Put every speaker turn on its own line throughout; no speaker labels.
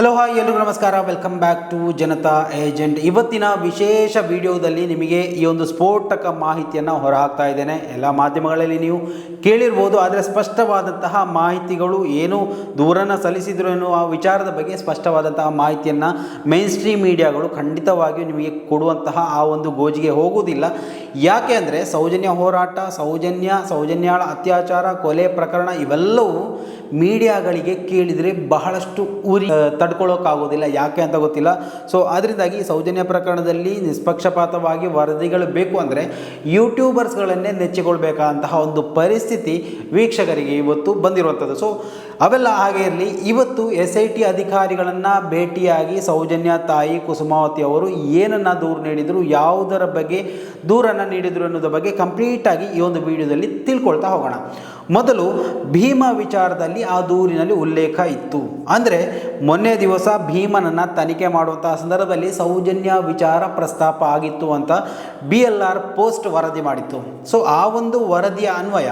Hello hi ಎಲ್ರಿಗೂ ನಮಸ್ಕಾರ. Welcome back to Janata agent ಇವತ್ತಿನ ವಿಶೇಷ ವಿಡಿಯೋದಲ್ಲಿ ನಿಮಗೆ ಈ ಒಂದು ಸ್ಫೋಟಕ ಮಾಹಿತಿಯನ್ನು ಹೊರಹಾಕ್ತಾ ಇದ್ದೇನೆ. ಎಲ್ಲ ಮಾಧ್ಯಮಗಳಲ್ಲಿ ನೀವು ಕೇಳಿರ್ಬೋದು, ಆದರೆ ಸ್ಪಷ್ಟವಾದಂತಹ ಮಾಹಿತಿಗಳು ಏನು ದೂರನ್ನು ಸಲ್ಲಿಸಿದ್ರು ಎನ್ನುವ ವಿಚಾರದ ಬಗ್ಗೆ ಸ್ಪಷ್ಟವಾದಂತಹ ಮಾಹಿತಿಯನ್ನು ಮೇನ್ ಸ್ಟ್ರೀಮ್ ಮೀಡಿಯಾಗಳು ಖಂಡಿತವಾಗಿಯೂ ನಿಮಗೆ ಕೊಡುವಂತಹ ಆ ಒಂದು ಗೋಜಿಗೆ ಹೋಗುವುದಿಲ್ಲ. ಯಾಕೆ ಅಂದರೆ ಸೌಜನ್ಯ ಹೋರಾಟ, ಸೌಜನ್ಯ, ಸೌಜನ್ಯಾಳ ಅತ್ಯಾಚಾರ, ಕೊಲೆ ಪ್ರಕರಣ ಇವೆಲ್ಲವೂ ಮೀಡಿಯಾಗಳಿಗೆ ಕೇಳಿದರೆ ಬಹಳಷ್ಟು ಉರಿ ತಡ್ಕೊಳ್ಳೋಕ್ಕಾಗೋದಿಲ್ಲ ಯಾಕೆ ಅಂತ ಗೊತ್ತಿಲ್ಲ. ಸೊ ಅದರಿಂದಾಗಿ ಸೌಜನ್ಯ ಪ್ರಕರಣದಲ್ಲಿ ನಿಷ್ಪಕ್ಷಪಾತವಾಗಿ ವರದಿಗಳು ಬೇಕು ಅಂದರೆ ಯೂಟ್ಯೂಬರ್ಸ್ಗಳನ್ನೇ ನೆಚ್ಚಿಕೊಳ್ಬೇಕಾದಂತಹ ಒಂದು ಪರಿಸ್ಥಿತಿ ವೀಕ್ಷಕರಿಗೆ ಇವತ್ತು ಬಂದಿರುವಂಥದ್ದು. ಸೊ ಅವೆಲ್ಲ ಹಾಗೆ ಇರಲಿ. ಇವತ್ತು ಎಸ್ ಐ ಟಿ ಅಧಿಕಾರಿಗಳನ್ನು ಭೇಟಿಯಾಗಿ ಸೌಜನ್ಯ ತಾಯಿ ಕುಸುಮಾವತಿ ಅವರು ಏನನ್ನು ದೂರು ನೀಡಿದರು, ಯಾವುದರ ಬಗ್ಗೆ ದೂರನ್ನು ನೀಡಿದರು ಅನ್ನೋದ್ರ ಬಗ್ಗೆ ಕಂಪ್ಲೀಟಾಗಿ ಈ ಒಂದು ವಿಡಿಯೋದಲ್ಲಿ ತಿಳ್ಕೊಳ್ತಾ ಹೋಗೋಣ. ಮೊದಲು ಭೀಮ ವಿಚಾರದಲ್ಲಿ ಆ ದೂರಿನಲ್ಲಿ ಉಲ್ಲೇಖ ಇತ್ತು. ಅಂದರೆ ಮೊನ್ನೆ ದಿವಸ ಭೀಮನನ್ನು ತನಿಖೆ ಮಾಡುವಂಥ ಸಂದರ್ಭದಲ್ಲಿ ಸೌಜನ್ಯ ವಿಚಾರ ಪ್ರಸ್ತಾಪ ಆಗಿತ್ತು ಅಂತ ಬಿ ಎಲ್ ಆರ್ ಪೋಸ್ಟ್ ವರದಿ ಮಾಡಿತ್ತು. ಸೊ ಆ ಒಂದು ವರದಿಯ ಅನ್ವಯ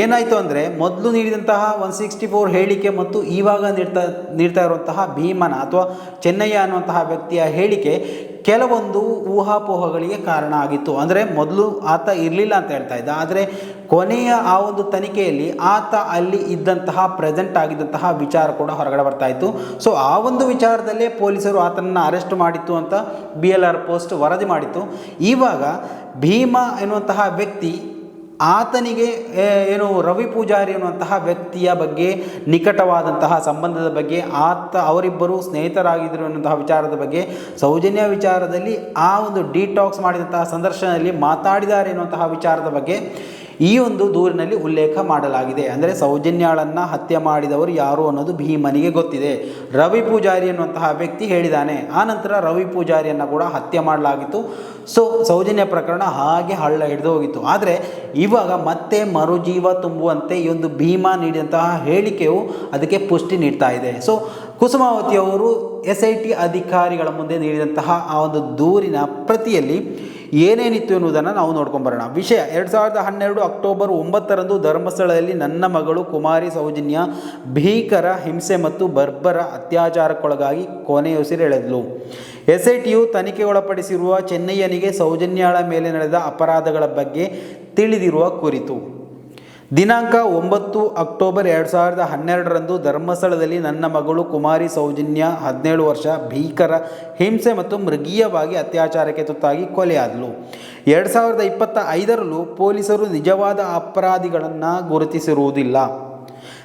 ಏನಾಯಿತು ಅಂದರೆ ಮೊದಲು ನೀಡಿದಂತಹ ಒನ್ ಸಿಕ್ಸ್ಟಿ ಫೋರ್ ಹೇಳಿಕೆ ಮತ್ತು ಇವಾಗ ನೀಡ್ತಾ ನೀಡ್ತಾ ಇರುವಂತಹ ಭೀಮನ ಅಥವಾ ಚೆನ್ನಯ್ಯ ಅನ್ನುವಂತಹ ವ್ಯಕ್ತಿಯ ಹೇಳಿಕೆ ಕೆಲವೊಂದು ಊಹಾಪೋಹಗಳಿಗೆ ಕಾರಣ ಆಗಿತ್ತು. ಅಂದರೆ ಮೊದಲು ಆತ ಇರಲಿಲ್ಲ ಅಂತ ಹೇಳ್ತಾ ಇದ್ದ. ಆದರೆ ಕೊನೆಯ ಆ ಒಂದು ತನಿಖೆಯಲ್ಲಿ ಆತ ಅಲ್ಲಿ ಇದ್ದಂತಹ ಪ್ರೆಸೆಂಟ್ ಆಗಿದ್ದಂತಹ ವಿಚಾರ ಕೂಡ ಹೊರಗಡೆ ಬರ್ತಾ ಇತ್ತು. ಸೊ ಆ ಒಂದು ವಿಚಾರದಲ್ಲೇ ಪೊಲೀಸರು ಆತನನ್ನು ಅರೆಸ್ಟ್ ಮಾಡಿತ್ತು ಅಂತ ಬಿ ಎಲ್ ಆರ್ ಪೋಸ್ಟ್ ವರದಿ ಮಾಡಿತ್ತು. ಇವಾಗ ಭೀಮ ಎನ್ನುವಂತಹ ವ್ಯಕ್ತಿ ಆತನಿಗೆ ಏನು ರವಿ ಪೂಜಾರಿ ಅನ್ನುವಂತಹ ವ್ಯಕ್ತಿಯ ಬಗ್ಗೆ, ನಿಕಟವಾದಂತಹ ಸಂಬಂಧದ ಬಗ್ಗೆ, ಆತ, ಅವರಿಬ್ಬರು ಸ್ನೇಹಿತರಾಗಿದ್ದರು ಅನ್ನುವಂತಹ ವಿಚಾರದ ಬಗ್ಗೆ ಸೌಜನ್ಯ ವಿಚಾರದಲ್ಲಿ ಆ ಒಂದು ಡಿಟಾಕ್ಸ್ ಮಾಡಿದಂತಹ ಸಂದರ್ಶನದಲ್ಲಿ ಮಾತಾಡಿದ್ದಾರೆ ಎನ್ನುವಂತಹ ವಿಚಾರದ ಬಗ್ಗೆ ಈ ಒಂದು ದೂರಿನಲ್ಲಿ ಉಲ್ಲೇಖ ಮಾಡಲಾಗಿದೆ. ಅಂದರೆ ಸೌಜನ್ಯಾಳನ್ನು ಹತ್ಯೆ ಮಾಡಿದವರು ಯಾರು ಅನ್ನೋದು ಭೀಮನಿಗೆ ಗೊತ್ತಿದೆ. ರವಿ ಪೂಜಾರಿ ಅನ್ನುವಂತಹ ವ್ಯಕ್ತಿ ಹೇಳಿದ್ದಾನೆ. ಆನಂತರ ರವಿ ಪೂಜಾರಿಯನ್ನು ಕೂಡ ಹತ್ಯೆ ಮಾಡಲಾಗಿತ್ತು. ಸೊ, ಸೌಜನ್ಯ ಪ್ರಕರಣ ಹಾಗೆ ಹಳ್ಳ ಹಿಡಿದು ಹೋಗಿತ್ತು. ಆದರೆ, ಇವಾಗ ಮತ್ತೆ ಮರುಜೀವ ತುಂಬುವಂತೆ ಈ ಒಂದು ಭೀಮ ನೀಡಿದಂತಹ ಹೇಳಿಕೆಯು ಅದಕ್ಕೆ ಪುಷ್ಟಿ ನೀಡ್ತಾ ಇದೆ. ಸೊ, ಕುಸುಮಾವತಿ ಅವರು ಎಸ್ ಐ ಟಿ ಅಧಿಕಾರಿಗಳ ಮುಂದೆ ನೀಡಿದಂತಹ ಆ ಒಂದು ದೂರಿನ ಪ್ರತಿಯಲ್ಲಿ ಏನೇನಿತ್ತು ಎನ್ನುವುದನ್ನು ನಾವು ನೋಡ್ಕೊಂಬರೋಣ. ವಿಷಯ, ಎರಡು ಸಾವಿರದ ಹನ್ನೆರಡು ಅಕ್ಟೋಬರ್ ಒಂಬತ್ತರಂದು ಧರ್ಮಸ್ಥಳದಲ್ಲಿ ನನ್ನ ಮಗಳು ಕುಮಾರಿ ಸೌಜನ್ಯ ಭೀಕರ ಹಿಂಸೆ ಮತ್ತು ಬರ್ಬರ ಅತ್ಯಾಚಾರಕ್ಕೊಳಗಾಗಿ ಕೊನೆಯುಸಿರೆಳೆದಳು ಎಸ್ ಐ ಟಿಯು ತನಿಖೆಗೊಳಪಡಿಸಿರುವ ಚೆನ್ನಯ್ಯನಿಗೆ ಸೌಜನ್ಯಳ ಮೇಲೆ ನಡೆದ ಅಪರಾಧಗಳ ಬಗ್ಗೆ ತಿಳಿದಿರುವ ಕುರಿತು. ದಿನಾಂಕ ಒಂಬತ್ತು ಅಕ್ಟೋಬರ್ ಎರಡು ಸಾವಿರದ ಹನ್ನೆರಡರಂದು ಧರ್ಮಸ್ಥಳದಲ್ಲಿ ನನ್ನ ಮಗಳು ಕುಮಾರಿ ಸೌಜನ್ಯ ಹದಿನೇಳು ವರ್ಷ ಭೀಕರ ಹಿಂಸೆ ಮತ್ತು ಮೃಗೀಯವಾಗಿ ಅತ್ಯಾಚಾರಕ್ಕೆ ತುತ್ತಾಗಿ ಕೊಲೆಯಾದಳು ಎರಡು ಸಾವಿರದ ಇಪ್ಪತ್ತ ಐದರಲ್ಲೂ ಪೊಲೀಸರು ನಿಜವಾದ ಅಪರಾಧಿಗಳನ್ನು ಗುರುತಿಸಿರುವುದಿಲ್ಲ.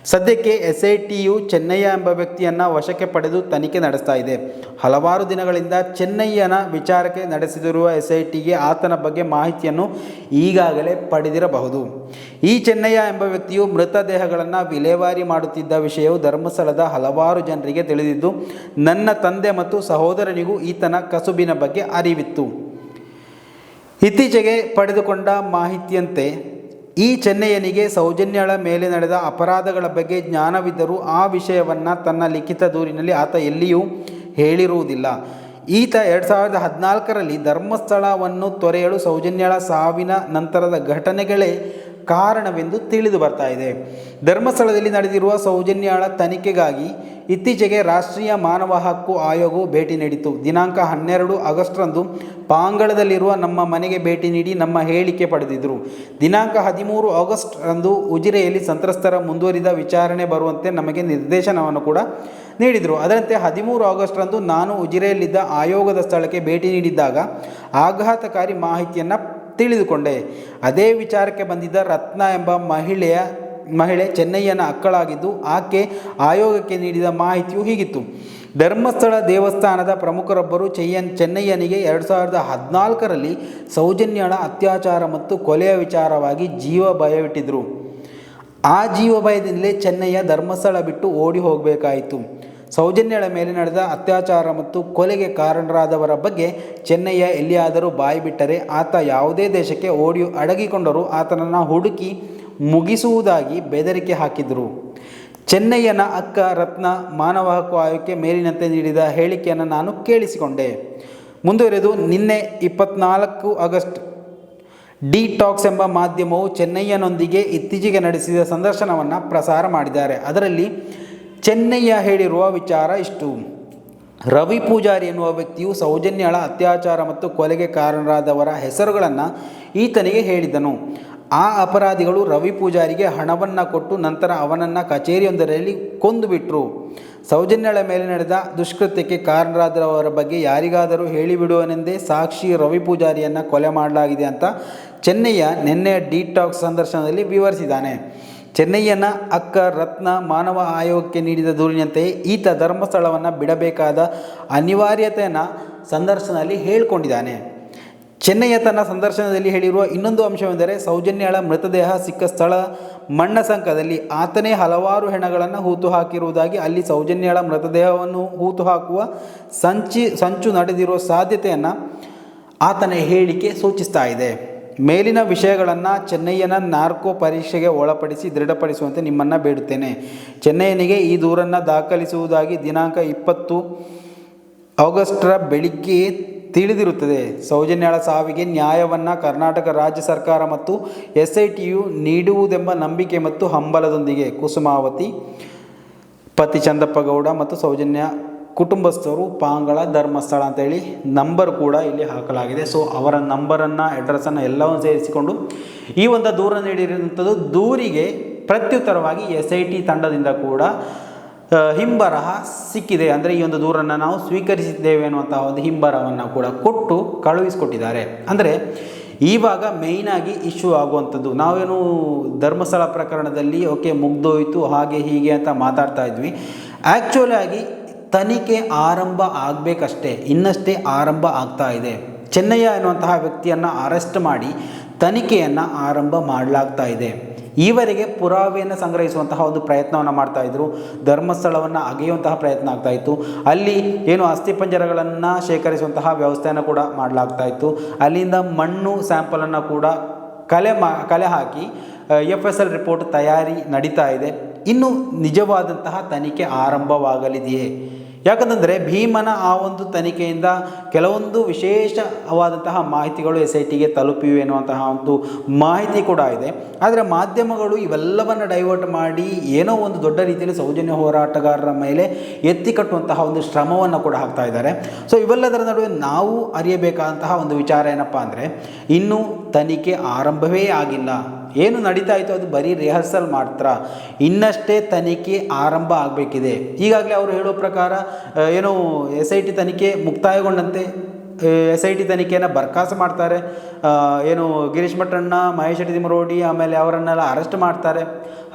ಸದ್ಯಕ್ಕೆ ಎಸ್ ಐ ಟಿಯು ಚೆನ್ನಯ್ಯ ಎಂಬ ವ್ಯಕ್ತಿಯನ್ನು ವಶಕ್ಕೆ ಪಡೆದು ತನಿಖೆ ನಡೆಸ್ತಾ ಇದೆ. ಹಲವಾರು ದಿನಗಳಿಂದ ಚೆನ್ನಯ್ಯನ ವಿಚಾರಕ್ಕೆ ನಡೆಸಿದಿರುವ ಎಸ್ ಐ ಟಿಗೆ ಆತನ ಬಗ್ಗೆ ಮಾಹಿತಿಯನ್ನು ಈಗಾಗಲೇ ಪಡೆದಿರಬಹುದು. ಈ ಚೆನ್ನಯ್ಯ ಎಂಬ ವ್ಯಕ್ತಿಯು ಮೃತದೇಹಗಳನ್ನು ವಿಲೇವಾರಿ ಮಾಡುತ್ತಿದ್ದ ವಿಷಯವು ಧರ್ಮಸ್ಥಳದ ಹಲವಾರು ಜನರಿಗೆ ತಿಳಿದಿದ್ದು, ನನ್ನ ತಂದೆ ಮತ್ತು ಸಹೋದರನಿಗೂ ಈತನ ಕಸುಬಿನ ಬಗ್ಗೆ ಅರಿವಿತ್ತು. ಇತ್ತೀಚೆಗೆ ಪಡೆದುಕೊಂಡ ಮಾಹಿತಿಯಂತೆ ಈ ಚೆನ್ನಯ್ಯನಿಗೆ ಸೌಜನ್ಯಳ ಮೇಲೆ ನಡೆದ ಅಪರಾಧಗಳ ಬಗ್ಗೆ ಜ್ಞಾನವಿದ್ದರೂ ಆ ವಿಷಯವನ್ನು ತನ್ನ ಲಿಖಿತ ದೂರಿನಲ್ಲಿ ಆತ ಎಲ್ಲಿಯೂ ಹೇಳಿರುವುದಿಲ್ಲ. ಈತ ಎರಡು ಸಾವಿರದ ಹದಿನಾಲ್ಕರಲ್ಲಿ ಧರ್ಮಸ್ಥಳವನ್ನು ತೊರೆಯಲು ಸೌಜನ್ಯಳ ಸಾವಿನ ನಂತರದ ಘಟನೆಗಳೇ ಕಾರಣವೆಂದು ತಿಳಿದು ಬರ್ತಾ ಇದೆ. ಧರ್ಮಸ್ಥಳದಲ್ಲಿ ನಡೆದಿರುವ ಸೌಜನ್ಯಾಳ ತನಿಖೆಗಾಗಿ ಇತ್ತೀಚೆಗೆ ರಾಷ್ಟ್ರೀಯ ಮಾನವ ಹಕ್ಕು ಆಯೋಗವು ಭೇಟಿ ನೀಡಿತು ದಿನಾಂಕ ಹನ್ನೆರಡು ಆಗಸ್ಟ್ರಂದು ಪಾಂಗಳದಲ್ಲಿರುವ ನಮ್ಮ ಮನೆಗೆ ಭೇಟಿ ನೀಡಿ ನಮ್ಮ ಹೇಳಿಕೆ ಪಡೆದಿದ್ದರು ದಿನಾಂಕ ಹದಿಮೂರು ಆಗಸ್ಟ್ ರಂದು ಉಜಿರೆಯಲ್ಲಿ ಸಂತ್ರಸ್ತರ ಮುಂದುವರಿದ ವಿಚಾರಣೆ ಬರುವಂತೆ ನಮಗೆ ನಿರ್ದೇಶನವನ್ನು ಕೂಡ ನೀಡಿದರು. ಅದರಂತೆ ಹದಿಮೂರು ಆಗಸ್ಟ್ರಂದು ನಾನು ಉಜಿರೆಯಲ್ಲಿದ್ದ ಆಯೋಗದ ಸ್ಥಳಕ್ಕೆ ಭೇಟಿ ನೀಡಿದ್ದಾಗ ಆಘಾತಕಾರಿ ಮಾಹಿತಿಯನ್ನು ತಿಳಿದುಕೊಂಡೆ. ಅದೇ ವಿಚಾರಕ್ಕೆ ಬಂದಿದ್ದ ರತ್ನ ಎಂಬ ಮಹಿಳೆಯ, ಮಹಿಳೆ ಚೆನ್ನಯ್ಯನ ಅಕ್ಕಳಾಗಿದ್ದು ಆಕೆ ಆಯೋಗಕ್ಕೆ ನೀಡಿದ ಮಾಹಿತಿಯು ಹೀಗಿತ್ತು. ಧರ್ಮಸ್ಥಳ ದೇವಸ್ಥಾನದ ಪ್ರಮುಖರೊಬ್ಬರು ಚೆಯ್ಯನ್, ಚೆನ್ನಯ್ಯನಿಗೆ ಎರಡು ಸಾವಿರದ ಹದಿನಾಲ್ಕರಲ್ಲಿ ಸೌಜನ್ಯಳ ಅತ್ಯಾಚಾರ ಮತ್ತು ಕೊಲೆಯ ವಿಚಾರವಾಗಿ ಜೀವ ಭಯವಿಟ್ಟಿದ್ದರು ಆ ಜೀವ ಭಯದಿಂದಲೇ ಚೆನ್ನಯ್ಯ ಧರ್ಮಸ್ಥಳ ಬಿಟ್ಟು ಓಡಿ ಹೋಗಬೇಕಾಯಿತು. ಸೌಜನ್ಯಳ ಮೇಲೆ ನಡೆದ ಅತ್ಯಾಚಾರ ಮತ್ತು ಕೊಲೆಗೆ ಕಾರಣರಾದವರ ಬಗ್ಗೆ ಚೆನ್ನಯ್ಯ ಎಲ್ಲಿಯಾದರೂ ಬಾಯಿ ಬಿಟ್ಟರೆ ಆತ ಯಾವುದೇ ದೇಶಕ್ಕೆ ಓಡಿ ಅಡಗಿಕೊಂಡರೂ ಆತನನ್ನು ಹುಡುಕಿ ಮುಗಿಸುವುದಾಗಿ ಬೆದರಿಕೆ ಹಾಕಿದರು. ಚೆನ್ನಯ್ಯನ ಅಕ್ಕ ರತ್ನ ಮಾನವ ಹಕ್ಕು ಆಯೋಗಕ್ಕೆ ಮೇಲಿನಂತೆ ನೀಡಿದ ಹೇಳಿಕೆಯನ್ನು ನಾನು ಕೇಳಿಸಿಕೊಂಡೆ. ಮುಂದುವರೆದು ನಿನ್ನೆ ಇಪ್ಪತ್ನಾಲ್ಕು ಆಗಸ್ಟ್ ಡಿ ಟಾಕ್ಸ್ ಎಂಬ ಮಾಧ್ಯಮವು ಚೆನ್ನಯ್ಯನೊಂದಿಗೆ ಇತ್ತೀಚೆಗೆ ನಡೆಸಿದ ಸಂದರ್ಶನವನ್ನು ಪ್ರಸಾರ ಮಾಡಿದ್ದಾರೆ. ಅದರಲ್ಲಿ ಚೆನ್ನಯ್ಯ ಹೇಳಿರುವ ವಿಚಾರ ಇಷ್ಟು. ರವಿ ಪೂಜಾರಿ ಎನ್ನುವ ವ್ಯಕ್ತಿಯು ಸೌಜನ್ಯಳ ಅತ್ಯಾಚಾರ ಮತ್ತು ಕೊಲೆಗೆ ಕಾರಣರಾದವರ ಹೆಸರುಗಳನ್ನು ಈತನಿಗೆ ಹೇಳಿದನು. ಆ ಅಪರಾಧಿಗಳು ರವಿ ಪೂಜಾರಿಗೆ ಹಣವನ್ನು ಕೊಟ್ಟು ನಂತರ ಅವನನ್ನು ಕಚೇರಿಯೊಂದರಲ್ಲಿ ಕೊಂದುಬಿಟ್ರು. ಸೌಜನ್ಯಳ ಮೇಲೆ ನಡೆದ ದುಷ್ಕೃತ್ಯಕ್ಕೆ ಕಾರಣರಾದವರ ಬಗ್ಗೆ ಯಾರಿಗಾದರೂ ಹೇಳಿಬಿಡುವನೆಂದೇ ಸಾಕ್ಷಿ ರವಿ ಪೂಜಾರಿಯನ್ನು ಕೊಲೆ ಮಾಡಲಾಗಿದೆ ಅಂತ ಚೆನ್ನಯ್ಯ ನಿನ್ನೆ ಡಿಟಾಕ್ಸ್ ಸಂದರ್ಶನದಲ್ಲಿ ವಿವರಿಸಿದ್ದಾನೆ. ಚೆನ್ನಯ್ಯನ ಅಕ್ಕ ರತ್ನ ಮಾನವ ಆಯೋಗಕ್ಕೆ ನೀಡಿದ ದೂರಿನಂತೆ ಈತ ಧರ್ಮಸ್ಥಳವನ್ನು ಬಿಡಬೇಕಾದ ಅನಿವಾರ್ಯತೆಯನ್ನು ಸಂದರ್ಶನದಲ್ಲಿ ಹೇಳಿಕೊಂಡಿದ್ದಾನೆ. ಚೆನ್ನಯ್ಯ ತನ್ನ ಸಂದರ್ಶನದಲ್ಲಿ ಹೇಳಿರುವ ಇನ್ನೊಂದು ಅಂಶವೆಂದರೆ ಸೌಜನ್ಯಳ ಮೃತದೇಹ ಸಿಕ್ಕ ಸ್ಥಳ ಮಣ್ಣ ಸಂಕದಲ್ಲಿ ಆತನೇ ಹಲವಾರು ಹೆಣಗಳನ್ನು ಹೂತು ಹಾಕಿರುವುದಾಗಿ ಅಲ್ಲಿ ಸೌಜನ್ಯಳ ಮೃತದೇಹವನ್ನು ಹೂತು ಹಾಕುವ ಸಂಚಿ, ಸಂಚು ನಡೆದಿರುವ ಸಾಧ್ಯತೆಯನ್ನು ಆತನ ಹೇಳಿಕೆ ಸೂಚಿಸ್ತಾ ಇದೆ. ಮೇಲಿನ ವಿಷಯಗಳನ್ನು ಚೆನ್ನಯ್ಯನ ನಾರ್ಕೋ ಪರೀಕ್ಷೆಗೆ ಒಳಪಡಿಸಿ ದೃಢಪಡಿಸುವಂತೆ ನಿಮ್ಮನ್ನು ಬೇಡುತ್ತೇನೆ. ಚೆನ್ನಯ್ಯನಿಗೆ ಈ ದೂರನ್ನು ದಾಖಲಿಸುವುದಾಗಿ ದಿನಾಂಕ ಇಪ್ಪತ್ತು ಆಗಸ್ಟ್ರ ಬೆಳಿಗ್ಗೆ ತಿಳಿದಿರುತ್ತದೆ. ಸೌಜನ್ಯಳ ಸಾವಿಗೆ ನ್ಯಾಯವನ್ನು ಕರ್ನಾಟಕ ರಾಜ್ಯ ಸರ್ಕಾರ ಮತ್ತು ಎಸ್ ಐ ಟಿಯು ನೀಡುವುದೆಂಬ ನಂಬಿಕೆ ಮತ್ತು ಹಂಬಲದೊಂದಿಗೆ ಕುಸುಮಾವತಿ ಪತಿ ಚಂದಪ್ಪಗೌಡ ಮತ್ತು ಸೌಜನ್ಯ ಕುಟುಂಬಸ್ಥರು, ಪಾಂಗಳ, ಧರ್ಮಸ್ಥಳ ಅಂತೇಳಿ ನಂಬರ್ ಕೂಡ ಇಲ್ಲಿ ಹಾಕಲಾಗಿದೆ. ಸೊ ಅವರ ನಂಬರನ್ನು ಅಡ್ರೆಸ್ಸನ್ನು ಎಲ್ಲವನ್ನು ಸೇರಿಸಿಕೊಂಡು ಈ ಒಂದು ದೂರ ನೀಡಿರುವಂಥದ್ದು ದೂರಿಗೆ ಪ್ರತ್ಯುತ್ತರವಾಗಿ ಎಸ್ ಐ ಟಿ ತಂಡದಿಂದ ಕೂಡ ಹಿಂಬರಹ ಸಿಕ್ಕಿದೆ. ಅಂದರೆ ಈ ಒಂದು ದೂರನ್ನು ನಾವು ಸ್ವೀಕರಿಸಿದ್ದೇವೆ ಅನ್ನುವಂತಹ ಒಂದು ಹಿಂಬರಹವನ್ನು ಕೂಡ ಕೊಟ್ಟು ಕಳುಹಿಸಿಕೊಟ್ಟಿದ್ದಾರೆ. ಅಂದರೆ ಇವಾಗ ಮೇಯ್ನಾಗಿ ಇಶ್ಯೂ ಆಗುವಂಥದ್ದು ನಾವೇನು ಧರ್ಮಸ್ಥಳ ಪ್ರಕರಣದಲ್ಲಿ ಓಕೆ ಮುಗ್ದೋಯ್ತು, ಹಾಗೆ ಹೀಗೆ ಅಂತ ಮಾತಾಡ್ತಾ ಇದ್ವಿ. ಆ್ಯಕ್ಚುಲಾಗಿ ತನಿಖೆ ಆರಂಭ ಆಗಬೇಕಷ್ಟೇ, ಇನ್ನಷ್ಟೇ ಆರಂಭ ಆಗ್ತಾ ಇದೆ. ಚೆನ್ನಯ್ಯ ಎನ್ನುವಂತಹ ವ್ಯಕ್ತಿಯನ್ನು ಅರೆಸ್ಟ್ ಮಾಡಿ ತನಿಖೆಯನ್ನು ಆರಂಭ ಮಾಡಲಾಗ್ತಾ ಇದೆ. ಈವರೆಗೆ ಪುರಾವೆಯನ್ನು ಸಂಗ್ರಹಿಸುವಂತಹ ಒಂದು ಪ್ರಯತ್ನವನ್ನು ಮಾಡ್ತಾ ಇದ್ರು. ಧರ್ಮಸ್ಥಳವನ್ನು ಅಗೆಯುವಂತಹ ಪ್ರಯತ್ನ ಆಗ್ತಾ ಇತ್ತು. ಅಲ್ಲಿ ಏನು ಅಸ್ಥಿಪಂಜರಗಳನ್ನು ಶೇಖರಿಸುವಂತಹ ವ್ಯವಸ್ಥೆಯನ್ನು ಕೂಡ ಮಾಡಲಾಗ್ತಾ ಇತ್ತು. ಅಲ್ಲಿಂದ ಮಣ್ಣು ಸ್ಯಾಂಪಲನ್ನು ಕೂಡ ಕಲೆ ಮಾ, ಕಲೆ ಹಾಕಿ ಎಫ್ ಎಸ್ ಎಲ್ ರಿಪೋರ್ಟ್ ತಯಾರಿ ನಡೀತಾ ಇದೆ. ಇನ್ನು ನಿಜವಾದಂತಹ ತನಿಖೆ ಆರಂಭವಾಗಲಿದೆಯೇ? ಯಾಕಂತಂದರೆ ಭೀಮನ ಆ ಒಂದು ತನಿಖೆಯಿಂದ ಕೆಲವೊಂದು ವಿಶೇಷವಾದಂತಹ ಮಾಹಿತಿಗಳು ಎಸ್ ಐ ಟಿಗೆ ತಲುಪಿವೆ ಎನ್ನುವಂತಹ ಒಂದು ಮಾಹಿತಿ ಕೂಡ ಇದೆ. ಆದರೆ ಮಾಧ್ಯಮಗಳು ಇವೆಲ್ಲವನ್ನು ಡೈವರ್ಟ್ ಮಾಡಿ ಏನೋ ಒಂದು ದೊಡ್ಡ ರೀತಿಯಲ್ಲಿ ಸೌಜನ್ಯ ಹೋರಾಟಗಾರರ ಮೇಲೆ ಎತ್ತಿ ಕಟ್ಟುವಂತಹ ಒಂದು ಶ್ರಮವನ್ನು ಕೂಡ ಹಾಕ್ತಾ ಇದ್ದಾರೆ. ಸೊ ಇವೆಲ್ಲದರ ನಡುವೆ ನಾವು ಅರಿಯಬೇಕಾದಂತಹ ಒಂದು ವಿಚಾರ ಏನಪ್ಪ ಅಂದರೆ, ಇನ್ನೂ ತನಿಖೆ ಆರಂಭವೇ ಆಗಿಲ್ಲ. ಏನು ನಡೀತಾ ಇತ್ತು ಅದು ಬರೀ ರಿಹರ್ಸಲ್ ಮಾತ್ರ. ಇನ್ನಷ್ಟೇ ತನಿಖೆ ಆರಂಭ ಆಗಬೇಕಿದೆ. ಈಗಾಗಲೇ ಅವರು ಹೇಳೋ ಪ್ರಕಾರ ಏನು ಎಸ್ ಐ ಟಿ ತನಿಖೆ ಮುಕ್ತಾಯಗೊಂಡಂತೆ. ಎಸ್ ಐ ಟಿ ತನಿಖೆಯನ್ನು ಬರ್ಖಾಸ್ತು ಮಾಡ್ತಾರೆ. ಏನು ಗಿರೀಶ್ ಮಠಣ್ಣ ಮಹೇಶ್ ದಿಮರೋಡಿ ಆಮೇಲೆ ಅವರನ್ನೆಲ್ಲ ಅರೆಸ್ಟ್ ಮಾಡ್ತಾರೆ.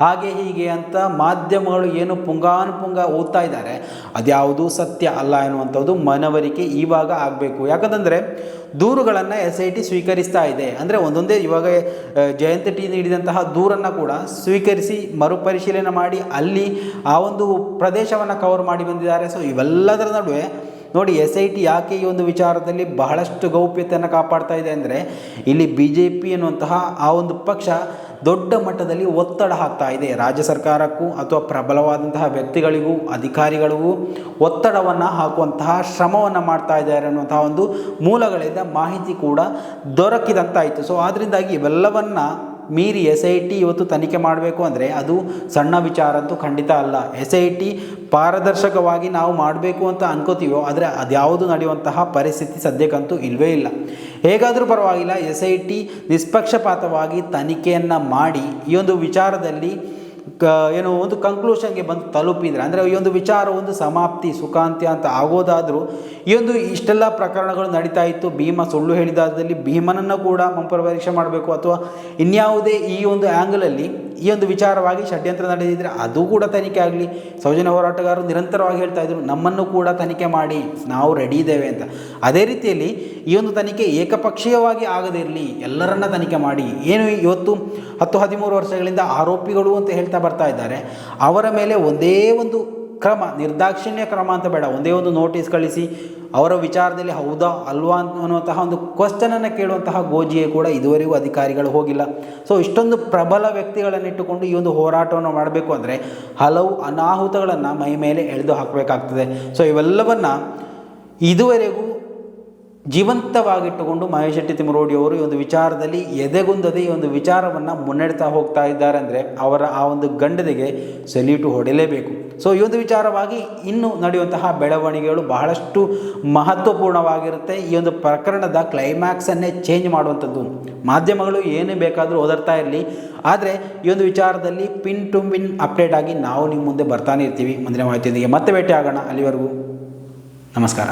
ಹಾಗೆ ಹೀಗೆ ಅಂತ ಮಾಧ್ಯಮಗಳು ಏನು ಪುಂಗಾನುಪುಂಗ ಓದ್ತಾ ಇದ್ದಾರೆ. ಅದ್ಯಾವುದೂ ಸತ್ಯ ಅಲ್ಲ ಎನ್ನುವಂಥದ್ದು ಮನವರಿಕೆ ಇವಾಗ ಆಗಬೇಕು. ಯಾಕಂತಂದರೆ ದೂರುಗಳನ್ನು ಎಸ್ ಐ ಟಿ ಸ್ವೀಕರಿಸ್ತಾ ಇದೆ. ಅಂದರೆ ಒಂದೊಂದೇ ಇವಾಗ ಜಯಂತ್ ಟಿ ನೀಡಿದಂತಹ ದೂರನ್ನು ಕೂಡ ಸ್ವೀಕರಿಸಿ ಮರುಪರಿಶೀಲನೆ ಮಾಡಿ ಅಲ್ಲಿ ಆ ಒಂದು ಪ್ರದೇಶವನ್ನು ಕವರ್ ಮಾಡಿ ಬಂದಿದ್ದಾರೆ. ಸೊ ಇವೆಲ್ಲದರ ನಡುವೆ ನೋಡಿ ಎಸ್ ಐ ಟಿ ಯಾಕೆ ಈ ಒಂದು ವಿಚಾರದಲ್ಲಿ ಬಹಳಷ್ಟು ಗೌಪ್ಯತೆಯನ್ನು ಕಾಪಾಡ್ತಾ ಇದೆ ಅಂದರೆ, ಇಲ್ಲಿ ಬಿ ಜೆ ಪಿ ಎನ್ನುವಂತಹ ಆ ಒಂದು ಪಕ್ಷ ದೊಡ್ಡ ಮಟ್ಟದಲ್ಲಿ ಒತ್ತಡ ಹಾಕ್ತಾ ಇದೆ. ರಾಜ್ಯ ಸರ್ಕಾರಕ್ಕೂ ಅಥವಾ ಪ್ರಬಲವಾದಂತಹ ವ್ಯಕ್ತಿಗಳಿಗೂ, ಅಧಿಕಾರಿಗಳಿಗೂ ಒತ್ತಡವನ್ನು ಹಾಕುವಂತಹ ಶ್ರಮವನ್ನು ಮಾಡ್ತಾ ಇದ್ದಾರೆ ಅನ್ನುವಂತಹ ಒಂದು ಮೂಲಗಳಿಂದ ಮಾಹಿತಿ ಕೂಡ ದೊರಕಿದಂತಾಯಿತು. ಸೊ ಆದ್ದರಿಂದಾಗಿ ಇವೆಲ್ಲವನ್ನು ಮೀರಿ ಎಸ್ ಐ ಟಿ ಇವತ್ತು ತನಿಖೆ ಮಾಡಬೇಕು ಅಂದರೆ ಅದು ಸಣ್ಣ ವಿಚಾರ ಅಂತೂ ಖಂಡಿತ ಅಲ್ಲ. ಎಸ್ ಐ ಟಿ ಪಾರದರ್ಶಕವಾಗಿ ನಾವು ಮಾಡಬೇಕು ಅಂತ ಅನ್ಕೋತೀವೋ, ಆದರೆ ಅದ್ಯಾವುದು ನಡೆಯುವಂತಹ ಪರಿಸ್ಥಿತಿ ಸದ್ಯಕ್ಕಂತೂ ಇಲ್ಲವೇ ಇಲ್ಲ. ಹೇಗಾದರೂ ಪರವಾಗಿಲ್ಲ ಎಸ್ ಐ ಟಿ ನಿಷ್ಪಕ್ಷಪಾತವಾಗಿ ತನಿಖೆಯನ್ನು ಮಾಡಿ, ಈ ಒಂದು ವಿಚಾರದಲ್ಲಿ ಕ, ಏನು ಒಂದು ಕಂಕ್ಲೂಷನ್ಗೆ ಬಂದು ತಲುಪಿದ್ರೆ, ಅಂದರೆ ಈ ಒಂದು ವಿಚಾರ ಒಂದು ಸಮಾಪ್ತಿ, ಸುಖಾಂತ್ಯ ಅಂತ ಆಗೋದಾದರೂ, ಈ ಒಂದು ಇಷ್ಟೆಲ್ಲ ಪ್ರಕರಣಗಳು ನಡೀತಾ ಇತ್ತು. ಭೀಮ ಸುಳ್ಳು ಹೇಳಿದಾದಲ್ಲಿ ಭೀಮನನ್ನು ಕೂಡ ಮಂಪರ ಪರೀಕ್ಷೆ ಮಾಡಬೇಕು ಅಥವಾ ಇನ್ಯಾವುದೇ ಈ ಒಂದು ಆ್ಯಂಗಲಲ್ಲಿ ಈ ಒಂದು ವಿಚಾರವಾಗಿ ಷಡ್ಯಂತ್ರ ನಡೆದಿದ್ದರೆ ಅದು ಕೂಡ ತನಿಖೆ ಆಗಲಿ. ಸೌಜನ್ಯ ಹೋರಾಟಗಾರರು ನಿರಂತರವಾಗಿ ಹೇಳ್ತಾ ಇದ್ರು, ನಮ್ಮನ್ನು ಕೂಡ ತನಿಖೆ ಮಾಡಿ, ನಾವು ರೆಡಿ ಇದ್ದೇವೆ ಅಂತ. ಅದೇ ರೀತಿಯಲ್ಲಿ ಈ ಒಂದು ತನಿಖೆ ಏಕಪಕ್ಷೀಯವಾಗಿ ಆಗದಿರಲಿ ಎಲ್ಲರನ್ನ ತನಿಖೆ ಮಾಡಿ. ಏನು ಇವತ್ತು ಹತ್ತು ಹದಿಮೂರು ವರ್ಷಗಳಿಂದ ಆರೋಪಿಗಳು ಅಂತ ಹೇಳ್ತಾ ಬರ್ತಾ ಇದ್ದಾರೆ. ಅವರ ಮೇಲೆ ಒಂದೇ ಒಂದು ಕ್ರಮ, ನಿರ್ದಾಕ್ಷಿಣ್ಯ ಕ್ರಮ ಅಂತ ಬೇಡ, ಒಂದೇ ಒಂದು ನೋಟಿಸ್ ಕಳಿಸಿ, ಅವರ ವಿಚಾರದಲ್ಲಿ ಹೌದಾ, ಅಲ್ವಾ ಅನ್ನುವಂತಹ ಒಂದು ಕ್ವಶನನ್ನು ಕೇಳುವಂತಹ ಗೋಜಿಯೇ ಕೂಡ ಇದುವರೆಗೂ ಅಧಿಕಾರಿಗಳು ಹೋಗಿಲ್ಲ. ಸೊ ಇಷ್ಟೊಂದು ಪ್ರಬಲ ವ್ಯಕ್ತಿಗಳನ್ನು ಇಟ್ಟುಕೊಂಡು ಈ ಒಂದು ಹೋರಾಟವನ್ನು ಮಾಡಬೇಕು ಅಂದರೆ ಹಲವು ಅನಾಹುತಗಳನ್ನು ಮೈ ಮೇಲೆ ಎಳೆದು ಹಾಕಬೇಕಾಗ್ತದೆ. ಸೊ ಇವೆಲ್ಲವನ್ನು ಇದುವರೆಗೂ ಜೀವಂತವಾಗಿಟ್ಟುಕೊಂಡು ಮಹೇಶ್ ಶೆಟ್ಟಿ ತಿಮ್ಮರೋಡಿ ಅವರು ಈ ಒಂದು ವಿಚಾರದಲ್ಲಿ ಎದೆಗುಂದದೆ ಈ ಒಂದು ವಿಚಾರವನ್ನು ಮುನ್ನಡೆತಾ ಹೋಗ್ತಾ ಇದ್ದಾರೆ ಅಂದರೆ ಅವರ ಆ ಒಂದು ಗಂಡದಿಗೆ ಸೆಲ್ಯೂಟು ಹೊಡೆಯಲೇಬೇಕು. ಸೊ ಈ ಒಂದು ವಿಚಾರವಾಗಿ ಇನ್ನು ನಡೆಯುವಂತಹ ಬೆಳವಣಿಗೆಗಳು ಬಹಳಷ್ಟು ಮಹತ್ವಪೂರ್ಣವಾಗಿರುತ್ತೆ. ಈ ಒಂದು ಪ್ರಕರಣದ ಕ್ಲೈಮ್ಯಾಕ್ಸನ್ನೇ ಚೇಂಜ್ ಮಾಡುವಂಥದ್ದು. ಮಾಧ್ಯಮಗಳು ಏನೇ ಬೇಕಾದರೂ ಓದರ್ತಾ ಇರಲಿ. ಆದರೆ ಈ ಒಂದು ವಿಚಾರದಲ್ಲಿ ಪಿನ್ ಟು ಪಿನ್ ಅಪ್ಡೇಟ್ ಆಗಿ ನಾವು ನಿಮ್ಮ ಮುಂದೆ ಬರ್ತಾನೆ ಇರ್ತೀವಿ. ಮುಂದಿನ ಮಾಹಿತಿಯೊಂದಿಗೆ ಮತ್ತೆ ಭೇಟಿ ಆಗೋಣ ಅಲ್ಲಿವರೆಗೂ ನಮಸ್ಕಾರ.